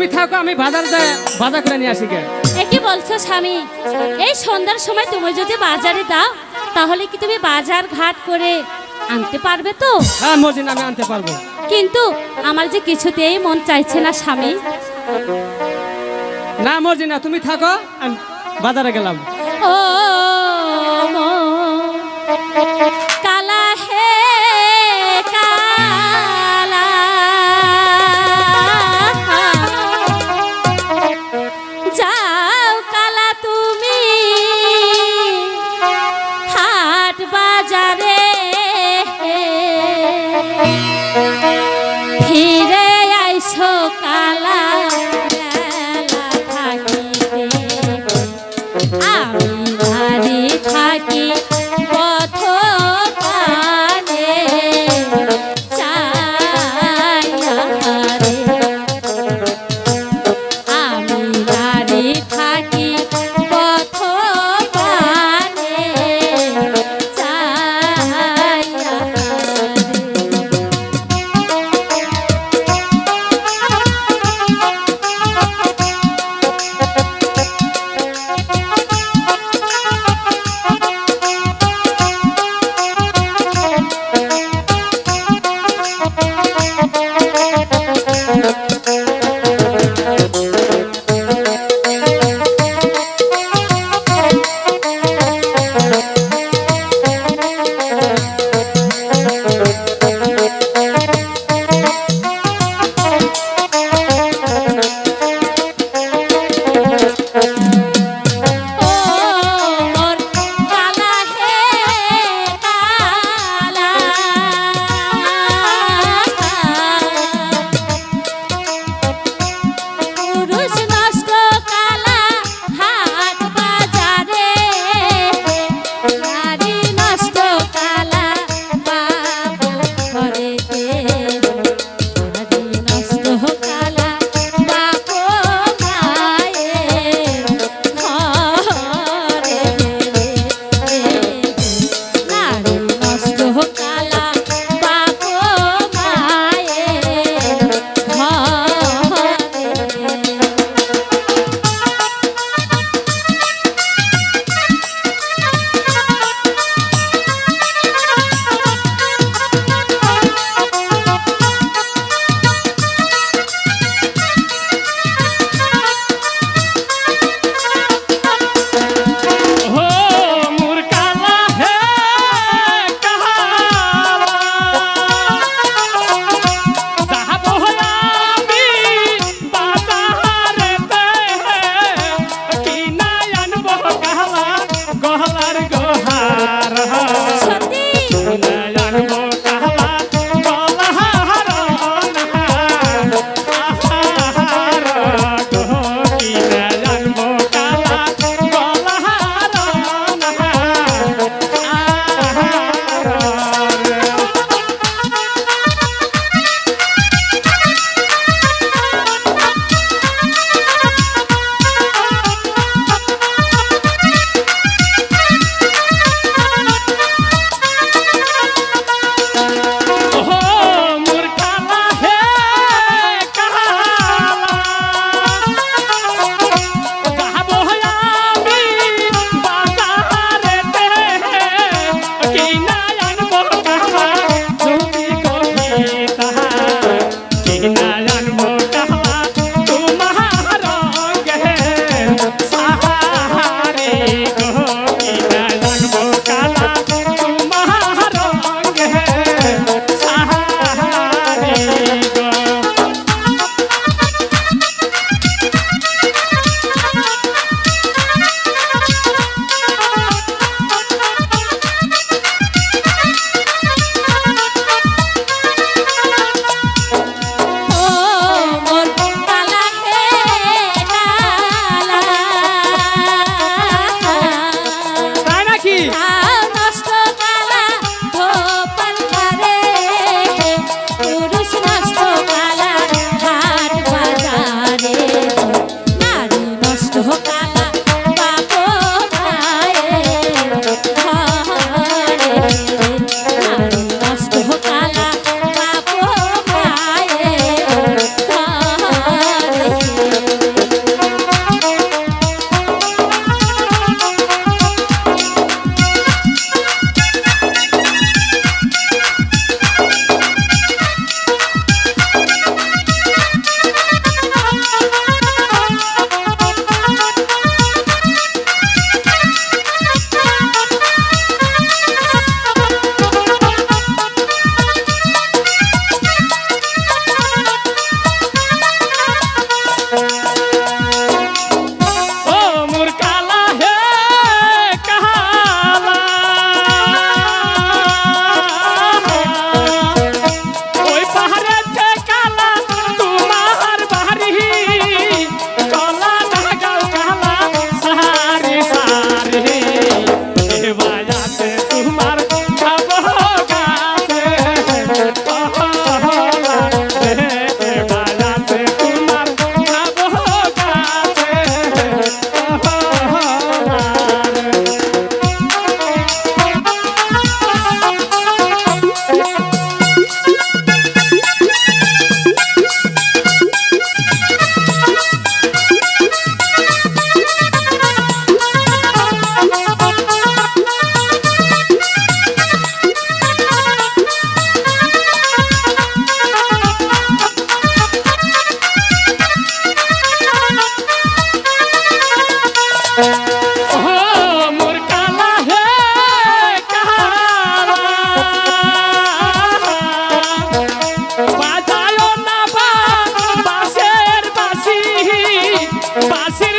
তুমি থাকো আমি বাজার যাই বাজার করে নিয়ে আসি গে। এ কি বলছো স্বামী? এই সন্ধ্যার সময় তুমি যদি বাজারে দাও তাহলে কি তুমি বাজার ঘাট করে আনতে পারবে তো? হ্যাঁ মর্জিনা আমি আনতে পারব। কিন্তু আমার যে কিছুতেই মন চাইছে না স্বামী। না মর্জিনা তুমি থাকো আমি বাজারে গেলাম। ও মন। তুমি পাশের